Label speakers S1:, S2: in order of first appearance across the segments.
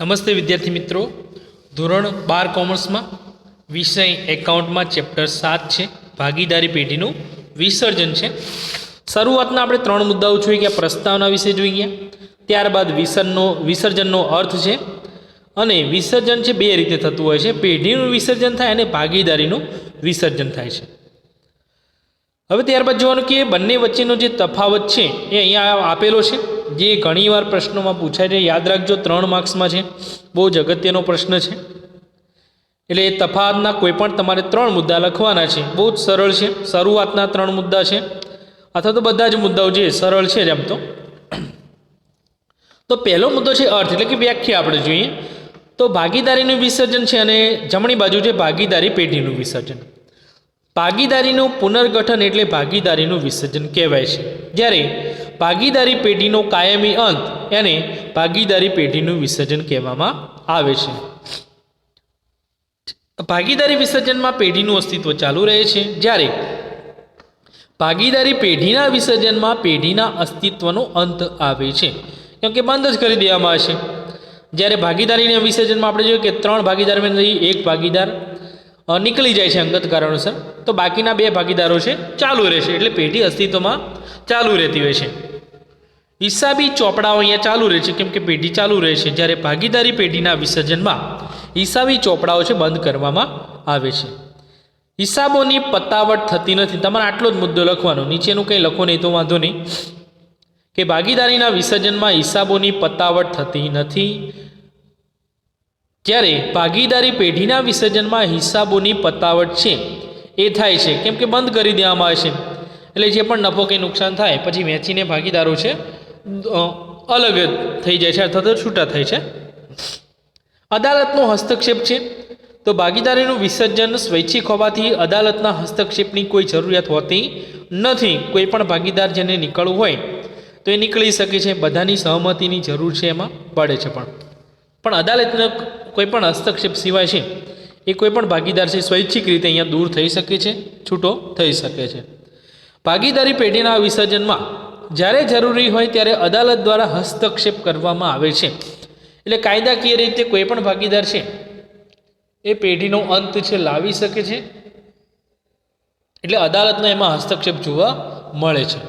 S1: નમસ્તે વિદ્યાર્થી મિત્રો. ધોરણ બાર કોમર્સમાં, વિષય એકાઉન્ટમાં ચેપ્ટર સાત છે. ભાગીદારી પેઢીનું વિસર્જન છે. શરૂઆતના આપણે ત્રણ મુદ્દાઓ જોઈ ગયા પ્રસ્તાવના વિશે જોઈ ગયા ત્યારબાદ વિસર્જનનો વિસર્જનનો અર્થ છે. અને વિસર્જન છે બે રીતે થતું હોય છે. પેઢીનું વિસર્જન થાય અને ભાગીદારીનું વિસર્જન થાય છે. હવે ત્યારબાદ જોવાનું કે બંને વચ્ચેનો જે તફાવત છે એ અહીંયા આપેલો છે. જે ઘણીવાર પ્રશ્નોમાં પૂછાય છે, યાદ રાખજો, ત્રણ માર્ક્સમાં છે. બહુ જ અગત્યનો પ્રશ્ન છે. એટલે એ કોઈ પણ તમારે ત્રણ મુદ્દા લખવાના છે. બહુ જ સરળ છે. શરૂઆતના ત્રણ મુદ્દા છે. અથવા તો બધા જ મુદ્દાઓ જે સરળ છે એમ તો. તો પહેલો મુદ્દો છે અર્થ, એટલે કે વ્યાખ્યા આપણે જોઈએ. તો ભાગીદારીનું વિસર્જન છે અને જમણી બાજુ છે ભાગીદારી પેઢીનું વિસર્જન. ભાગીદારીનું પુનર્ગઠન એટલે ભાગીદારીનું વિસર્જન કહેવાય છે. જ્યારે ભાગીદારી પેઢીનો કાયમી અંત એને ભાગીદારી પેઢીનું વિસર્જન કહેવામાં આવે છે. ભાગીદારી વિસર્જનમાં પેઢીનું અસ્તિત્વ ચાલુ રહે છે. જ્યારે ભાગીદારી પેઢીના વિસર્જનમાં પેઢીના અસ્તિત્વનો અંત આવે છે. કેમ કે બંધ જ કરી દેવામાં આવે છે. જ્યારે ભાગીદારીના વિસર્જનમાં આપણે જોઈએ કે ત્રણ ભાગીદાર એક ભાગીદાર નીકળી જાય છે અંગત કારણોસર. તો બાકીના બે ભાગીદારો છે, ચાલુ રહેશે. એટલે પેઢી અસ્તિત્વમાં ચાલુ રહેતી હોય છે. હિસાબી ચોપડાઓ અહીંયા ચાલુ રહે છે, કેમ કે પેઢી ચાલુ રહે છે. જ્યારે ભાગીદારી પેઢીના વિસર્જનમાં હિસાબી ચોપડાઓ છે, બંધ કરવામાં આવે છે. હિસાબોની પતાવટ થતી નથી. તમારે આટલો જ મુદ્દો લખવાનો. નીચેનું કંઈ લખો નહીં, તો વાંધો નહીં. કે ભાગીદારીના વિસર્જનમાં હિસાબોની પતાવટ થતી નથી. જ્યારે ભાગીદારી પેઢીના વિસર્જનમાં હિસાબોની પતાવટ છે. એ થાય છે. કેમ કે બંધ કરી દેવામાં આવે છે. એટલે જે પણ નફો કે નુકસાન થાય, પછી વેચીને ભાગીદારો છે અલગ થઈ જાય છે અથવા તો છૂટા થાય છે. અદાલતનો હસ્તક્ષેપ છે. તો ભાગીદારીનું વિસર્જન સ્વૈચ્છિક હોવાથી અદાલતના હસ્તક્ષેપની કોઈ જરૂરિયાત હોતી નથી. કોઈ પણ ભાગીદાર જેને નીકળવું હોય, તો એ નીકળી શકે છે. બધાની સહમતિની જરૂર છે એમાં, પડે છે પણ. પણ અદાલતનો કોઈ પણ હસ્તક્ષેપ સિવાય છે, એ કોઈ પણ ભાગીદાર છે, સ્વૈચ્છિક રીતે અહીંયા દૂર થઈ શકે છે, છૂટો થઈ શકે છે. ભાગીદારી પેઢીના વિસર્જનમાં જ્યારે જરૂરી હોય ત્યારે અદાલત દ્વારા હસ્તક્ષેપ કરવામાં આવે છે. એટલે કાયદાકીય રીતે કોઈ પણ ભાગીદાર છે, એ પેઢીનો અંત છે, લાવી શકે છે. એટલે અદાલતનો એમાં હસ્તક્ષેપ જોવા મળે છે.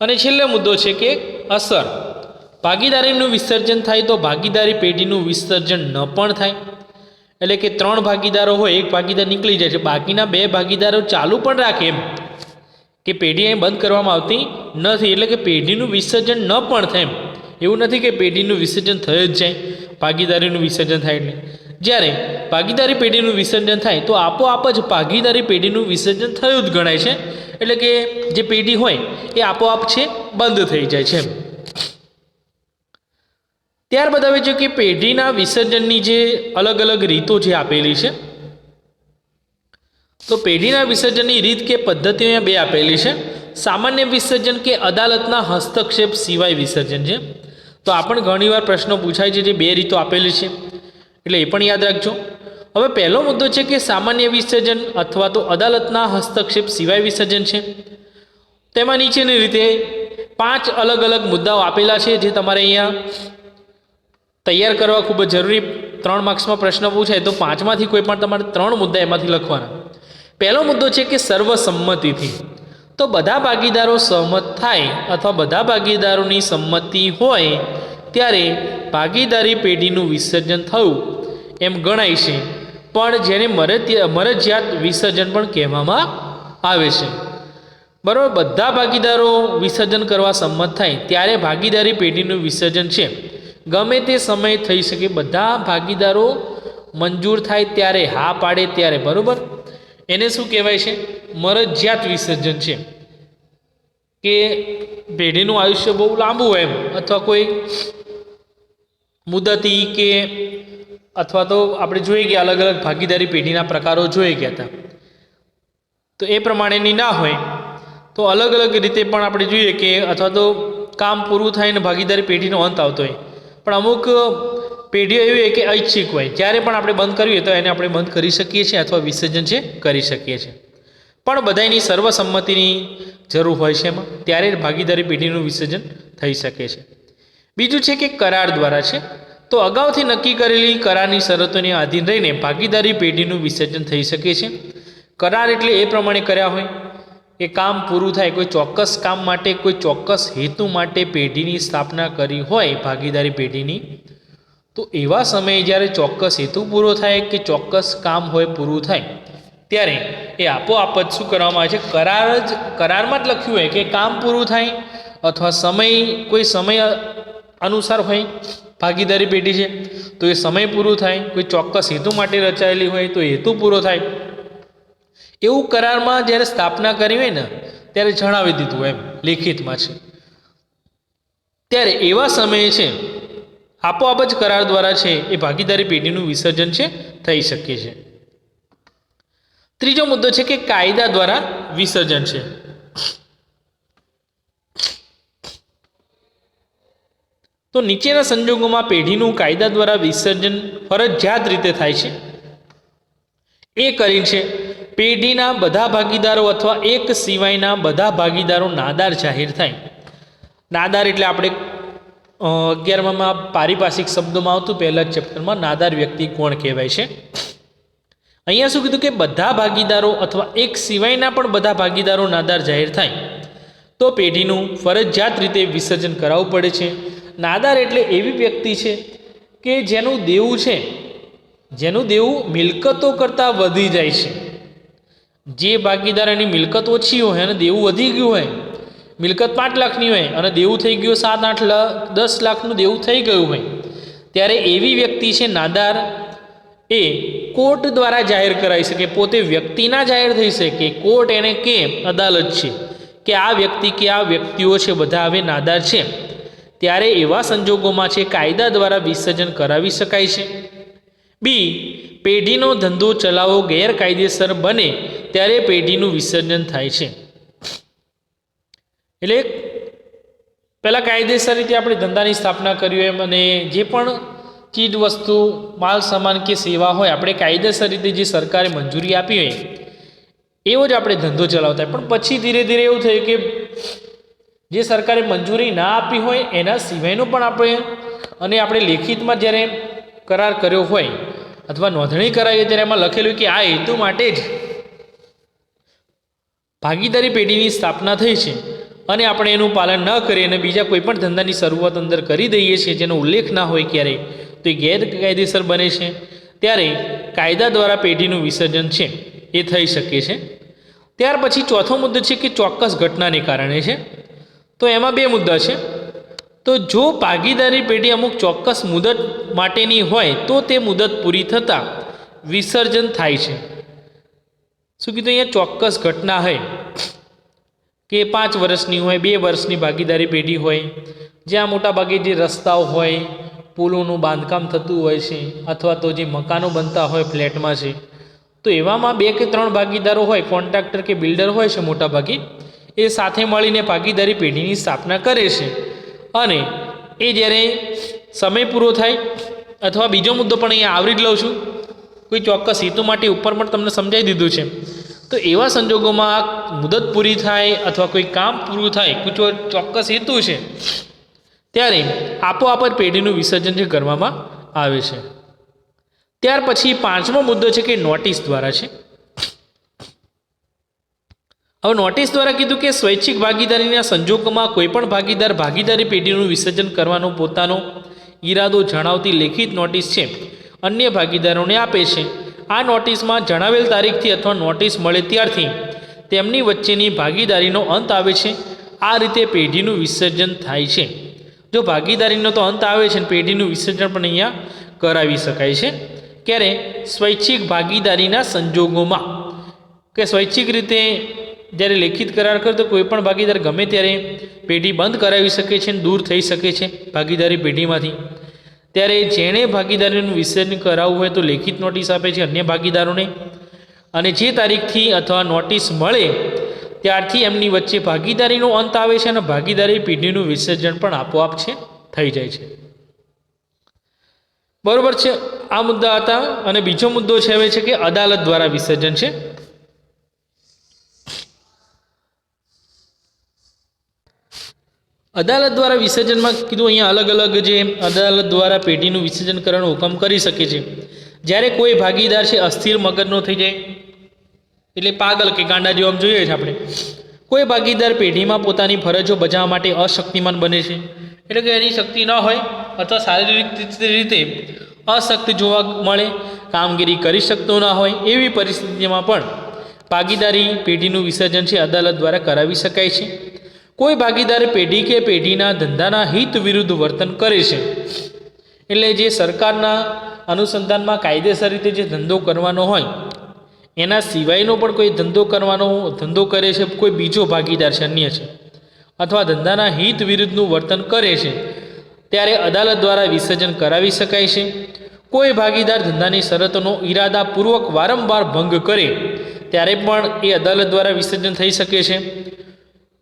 S1: અને છેલ્લો મુદ્દો છે કે અસર. ભાગીદારીનું વિસર્જન થાય તો ભાગીદારી પેઢીનું વિસર્જન ન પણ થાય. એટલે કે ત્રણ ભાગીદારો હોય, એક ભાગીદાર નીકળી જાય છે. બાકીના બે ભાગીદારો ચાલુ પણ રાખે એમ. કે પેઢી અહીં બંધ કરવામાં આવતી નથી. એટલે કે પેઢીનું વિસર્જન ન પણ થાય એવું નથી કે પેઢીનું વિસર્જન થઈ જ જાય. ભાગીદારીનું વિસર્જન થાય એટલે. જ્યારે ભાગીદારી પેઢીનું વિસર્જન થાય, તો આપોઆપ જ ભાગીદારી પેઢીનું વિસર્જન થયું જ ગણાય છે. એટલે કે જે પેઢી હોય, એ આપોઆપ છે, બંધ થઈ જાય છે એમ. ત્યારબાદ હવે છે કે પેઢીના વિસર્જનની જે અલગ અલગ રીતો જે આપેલી છે. તો પેઢીના વિસર્જનની રીત કે પદ્ધતિઓ બે આપેલી છે. સામાન્ય વિસર્જન કે અદાલતના હસ્તક્ષેપ સિવાય વિસર્જન છે. તો આપણને ઘણીવાર પ્રશ્નો પૂછાય છે જે બે રીતો આપેલી છે. એટલે એ પણ યાદ રાખજો. હવે પહેલો મુદ્દો છે કે સામાન્ય વિસર્જન અથવા તો અદાલતના હસ્તક્ષેપ સિવાય વિસર્જન છે. તેમાં નીચેની રીતે પાંચ અલગ અલગ મુદ્દાઓ આપેલા છે જે તમારે અહીંયા તૈયાર કરવા ખૂબ જ જરૂરી ત્રણ માર્ક્સમાં પ્રશ્ન પૂછાય તો પાંચમાંથી કોઈ પણ તમારે ત્રણ મુદ્દા એમાંથી લખવાના. પહેલો મુદ્દો છે કે સર્વસંમતિથી. તો બધા ભાગીદારો સહમત થાય અથવા બધા ભાગીદારોની સંમતિ હોય ત્યારે ભાગીદારી પેઢીનું વિસર્જન થયું એમ ગણાય છે. પણ જેને મરજ મરજિયાત વિસર્જન પણ કહેવામાં આવે છે. બરાબર, બધા ભાગીદારો વિસર્જન કરવા સંમત થાય ત્યારે ભાગીદારી પેઢીનું વિસર્જન છે. ગમે તે સમય થઈ શકે, બધા ભાગીદારો મંજૂર થાય ત્યારે હા પાડે ત્યારે, બરાબર? એને શું કહેવાય છે? મરજિયાત વિસર્જન છે. કે પેઢીનું આયુષ્ય બહુ લાંબુ હોય એમ, અથવા કોઈ મુદતી કે અથવા તો આપણે જોઈ ગયા અલગ અલગ ભાગીદારી પેઢીના પ્રકારો જોઈ ગયા હતા. તો એ પ્રમાણેની ના હોય, તો અલગ અલગ રીતે પણ આપણે જોઈએ કે અથવા તો કામ પૂરું થાય ને ભાગીદારી પેઢીનો અંત આવતો હોય. પણ અમુક પેઢીઓ એવી હોય કે ઐચ્છિક હોય. જ્યારે પણ આપણે બંધ કરવી હોય તો એને આપણે બંધ કરી શકીએ છીએ અથવા વિસર્જન છે કરી શકીએ છીએ. પણ બધાની સર્વસંમતિની જરૂર હોય છે એમાં. ત્યારે ભાગીદારી પેઢીનું વિસર્જન થઈ શકે છે. બીજું છે કે કરાર દ્વારા છે. તો અગાઉથી નક્કી કરેલી કરારની શરતોને આધીન રહીને ભાગીદારી પેઢીનું વિસર્જન થઈ શકે છે. કરાર એટલે એ પ્રમાણે કર્યા હોય કે કામ પૂરું થાય, કોઈ ચોક્કસ કામ માટે, કોઈ ચોક્કસ હેતુ માટે પેઢીની સ્થાપના કરી હોય, ભાગીદારી પેઢીની, તો એવા સમયે જ્યારે ચોક્કસ હેતુ પૂરો થાય કે ચોક્કસ કામ હોય પૂરું થાય, ત્યારે એ આપોઆપ જ શું કરવામાં આવે છે? કરાર જ, કરારમાં જ લખ્યું હોય કે કામ પૂરું થાય અથવા સમય, કોઈ સમય અનુસાર હોય, ભાગીદારી પેઢી છે, તો એ સમય પૂરું થાય, કોઈ ચોક્કસ હેતુ માટે રચાયેલી હોય, તો હેતુ પૂરો થાય. એવું કરારમાં જ્યારે સ્થાપના કરી હોય ને, ત્યારે જણાવી દીધું એમ, લેખિતમાં છે. ત્યારે એવા સમયે છે, આપોઆપ જ કરાર દ્વારા છે, એ ભાગીદારી પેઢીનું વિસર્જન છે, થઈ શકે છે. ત્રીજો મુદ્દો છે કે કાયદા દ્વારા વિસર્જન છે. તો નીચેના સંજોગોમાં પેઢીનું કાયદા દ્વારા વિસર્જન ફરજિયાત રીતે થાય છે. એ કરીને છે પેઢીના બધા ભાગીદારો અથવા એક સિવાયના બધા ભાગીદારો નાદાર જાહેર થાય. નાદાર એટલે આપણે અગિયારમાં પારિભાષિક શબ્દોમાં આવતું પહેલા જ ચેપ્ટરમાં નાદાર વ્યક્તિ કોણ કહેવાય છે. અહીંયા શું કીધું કે બધા ભાગીદારો અથવા એક સિવાયના પણ બધા ભાગીદારો નાદાર જાહેર થાય. તો પેઢીનું ફરજિયાત રીતે વિસર્જન કરાવવું પડે છે. નાદાર એટલે એવી વ્યક્તિ છે કે જેનું દેવું છે. જેનું દેવું મિલકતો કરતાં વધી જાય છે. જે ભાગીદાર એની મિલકત ઓછી હોય અને દેવું વધી ગયું હોય, મિલકત પાંચ લાખની હોય અને દેવું થઈ ગયું સાત, આઠ લાખ દસ લાખનું દેવું થઈ ગયું હોય, ત્યારે એવી વ્યક્તિ છે નાદાર, એ કોર્ટ દ્વારા જાહેર કરાવી શકે, પોતે વ્યક્તિના જાહેર થઈ શકે, કોર્ટ એને કે અદાલત છે કે આ વ્યક્તિ કે આ વ્યક્તિઓ છે, બધા હવે નાદાર છે. ત્યારે એવા સંજોગોમાં છે, કાયદા દ્વારા વિસર્જન કરાવી શકાય છે. બી પેઢીનો ધંધો ચલાવવો ગેરકાયદેસર બને ત્યારે પેઢીનું વિસર્જન થાય છે એટલે પહેલાં કાયદેસર રીતે આપણે ધંધાની સ્થાપના કરી એમ અને જે પણ ચીજ વસ્તુ, માલ, સામાન કે સેવા હોય, આપણે કાયદેસર રીતે જે સરકારે મંજૂરી આપી હોય, એવો જ આપણે ધંધો ચલાવતા હોય. પણ પછી ધીરે ધીરે એવું થયું કે જે સરકારે મંજૂરી ના આપી હોય, એના સિવાયનો પણ આપણે, અને આપણે લેખિતમાં જ્યારે કરાર કર્યો હોય અથવા નોંધણી કરાવી ત્યારે એમાં લખેલું કે આ હેતુ માટે જ ભાગીદારી પેઢીની સ્થાપના થઈ છે અને આપણે એનું પાલન ન કરીએ અને બીજા કોઈપણ ધંધાની શરૂઆત અંદર કરી દઈએ છીએ જેનો ઉલ્લેખ ના હોય ક્યારેય, તો એ ગેરકાયદેસર બને છે. ત્યારે કાયદા દ્વારા પેઢીનું વિસર્જન છે, એ થઈ શકે છે. ત્યાર પછી ચોથો મુદ્દો છે કે ચોક્કસ ઘટનાને કારણે છે. તો એમાં બે મુદ્દા છે. તો જો ભાગીદારી પેઢી અમુક ચોક્કસ મુદત માટેની હોય તો તે મુદત પૂરી થતાં વિસર્જન થાય છે. શું કીધું અહીંયા? ચોક્કસ ઘટના હોય કે પાંચ વર્ષની હોય, બે વર્ષની ભાગીદારી પેઢી હોય, જ્યાં મોટાભાગે જે રસ્તાઓ હોય, પુલોનું બાંધકામ થતું હોય છે, અથવા તો જે મકાનો બનતા હોય ફ્લેટમાં છે, તો એવામાં બે કે ત્રણ ભાગીદારો હોય, કોન્ટ્રાક્ટર કે બિલ્ડર હોય છે મોટાભાગે એ સાથે મળીને ભાગીદારી પેઢીની સ્થાપના કરે છે. અને એ જ્યારે સમય પૂરો થાય અથવા બીજો મુદ્દો પણ અહીંયા આવરી જ લઉં છું. કોઈ ચોક્કસ હેતુ માટે ઉપર પણ તમને સમજાવી દીધું છે. તો એવા સંજોગોમાં મુદત પૂરી થાય અથવા કોઈ કામ પૂરું થાય કોઈ ચોક્કસ હેતુ છે, ત્યારે આપોઆપ જ પેઢીનું વિસર્જન જે કરવામાં આવે છે. ત્યાર પછી પાંચમો મુદ્દો છે કે નોટિસ દ્વારા છે. હવે નોટિસ દ્વારા કીધું કે સ્વૈચ્છિક ભાગીદારીના સંજોગોમાં કોઈપણ ભાગીદાર ભાગીદારી પેઢીનું વિસર્જન કરવાનો પોતાનો ઈરાદો જણાવતી લેખિત નોટિસ છે. અન્ય ભાગીદારોને આપે છે. આ નોટિસમાં જણાવેલ તારીખથી અથવા નોટિસ મળે ત્યારથી તેમની વચ્ચેની ભાગીદારીનો અંત આવે છે. આ રીતે પેઢીનું વિસર્જન થાય છે. જો ભાગીદારીનો તો અંત આવે છે ને પેઢીનું વિસર્જન પણ અહીંયા કરાવી શકાય છે. ક્યારે? સ્વૈચ્છિક ભાગીદારીના સંજોગોમાં. કે સ્વૈચ્છિક રીતે જ્યારે લેખિત કરાર કરતો કોઈ પણ ભાગીદાર ગમે ત્યારે પેઢી બંધ કરાવી શકે છે અને દૂર થઈ શકે છે ભાગીદારી પેઢીમાંથી. ત્યારે જેણે ભાગીદારીનું વિસર્જન કરાવવું હોય તો લેખિત નોટિસ આપે છે અન્ય ભાગીદારોને. અને જે તારીખથી અથવા નોટિસ મળે ત્યારથી એમની વચ્ચે ભાગીદારીનો અંત આવે છે અને ભાગીદારી પેઢીનું વિસર્જન પણ આપોઆપ છે, થઈ જાય છે. બરોબર છે, આ મુદ્દા હતા અને બીજો મુદ્દો છે હવે છે કે અદાલત દ્વારા વિસર્જન છે. અદાલત દ્વારા વિસર્જનમાં કીધું, અહીંયા અલગ અલગ જે અદાલત દ્વારા પેઢીનું વિસર્જન કરવાનો હુકમ કરી શકે છે. જ્યારે કોઈ ભાગીદાર છે, અસ્થિર મગજનો થઈ જાય, એટલે પાગલ કે ગાંડા જેવો આમ જોઈએ છે આપણે. કોઈ ભાગીદાર પેઢીમાં પોતાની ફરજો બજાવવા માટે અશક્તિમાન બને છે. એટલે કે એની શક્તિ ન હોય અથવા શારીરિક રીતે અશક્ત જોવા મળે, કામગીરી કરી શકતો ન હોય, એવી પરિસ્થિતિમાં પણ ભાગીદારી પેઢીનું વિસર્જન છે, અદાલત દ્વારા કરાવી શકાય છે. કોઈ ભાગીદાર પેઢી કે પેઢીના ધંધાના હિત વિરુદ્ધ વર્તન કરે છે. એટલે જે સરકારના અનુસંધાનમાં કાયદેસર રીતે જે ધંધો કરવાનો હોય, એના સિવાયનો પણ કોઈ ધંધો કરવાનો, ધંધો કરે છે, કોઈ બીજો ભાગીદાર છે, અન્ય છે, અથવા ધંધાના હિત વિરુદ્ધનું વર્તન કરે છે, ત્યારે અદાલત દ્વારા વિસર્જન કરાવી શકાય છે. કોઈ ભાગીદાર ધંધાની શરતોનો ઈરાદાપૂર્વક વારંવાર ભંગ કરે, ત્યારે પણ એ અદાલત દ્વારા વિસર્જન થઈ શકે છે.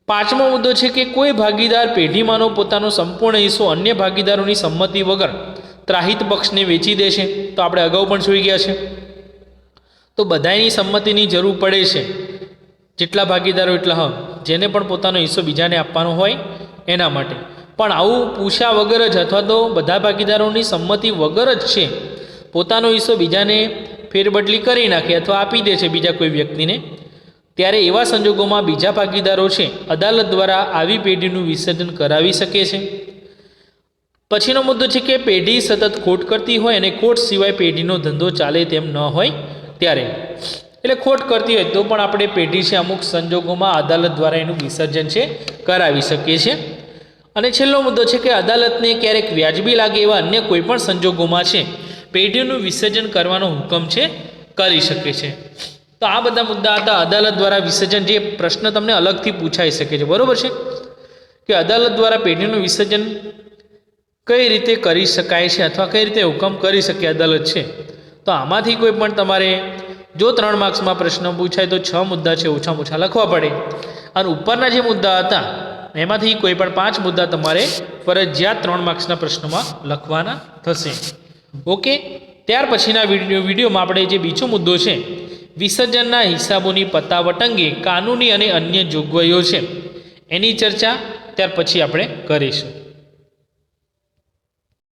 S1: પાંચમો મુદ્દો છે કે કોઈ ભાગીદાર પેઢીમાંનો પોતાનો સંપૂર્ણ હિસ્સો અન્ય ભાગીદારોની સંમતિ વગર ત્રાહિત પક્ષને વેચી દે છે. તો આપણે અગાઉ પણ જોઈ ગયા છે. તો બધાની સંમતિની જરૂર પડે છે. જેટલા ભાગીદારો એટલા હા, જેને પણ પોતાનો હિસ્સો બીજાને આપવાનો હોય એના માટે. પણ આવું પૂછ્યા વગર જ અથવા તો બધા ભાગીદારોની સંમતિ વગર જ છે. પોતાનો હિસ્સો બીજાને ફેરબદલી કરી નાખે અથવા આપી દે છે બીજા કોઈ વ્યક્તિને. ત્યારે એવા સંજોગોમાં બીજા ભાગીદારો છે, અદાલત દ્વારા આવી પેઢીનું વિસર્જન કરાવી શકે છે. પછીનો મુદ્દો છે કે પેઢી સતત ખોટ કરતી હોય અને ખોટ સિવાય પેઢીનો ધંધો ચાલે તેમ ન હોય ત્યારે. એટલે ખોટ કરતી હોય તો પણ આપણે પેઢી છે અમુક સંજોગોમાં અદાલત દ્વારા એનું વિસર્જન છે, કરાવી શકીએ છીએ. અને છેલ્લો મુદ્દો છે કે અદાલતને ક્યારેક વ્યાજબી લાગે એવા અન્ય કોઈપણ સંજોગોમાં છે, પેઢીનું વિસર્જન કરવાનો હુકમ છે, કરી શકે છે. તો આ બધા મુદ્દા હતા અદાલત દ્વારા વિસર્જન. જે પ્રશ્ન તમને અલગથી પૂછાઈ શકે છે. બરાબર છે? કે અદાલત દ્વારા પેઢીનું વિસર્જન કઈ રીતે કરી શકાય છે અથવા કઈ રીતે હુકમ કરી શકે અદાલત છે? તો આમાંથી કોઈ પણ તમારે જો ત્રણ માર્ક્સમાં પ્રશ્ન પૂછાય તો છ મુદ્દા છે, ઓછામાં ઓછા લખવા પડે. અને ઉપરના જે મુદ્દા હતા, એમાંથી કોઈ પણ પાંચ મુદ્દા તમારે ફરજિયાત ત્રણ માર્ક્સના પ્રશ્નોમાં લખવાના થશે. ઓકે? ત્યાર પછીના વીડિયો વિડીયોમાં આપણે જે બીજો મુદ્દો છે વિસર્જનના હિસાબોની પતાવટ અંગે કાનૂની અને અન્ય જોગવાઈઓ છે. એની ચર્ચા ત્યાર પછી આપણે કરીશું.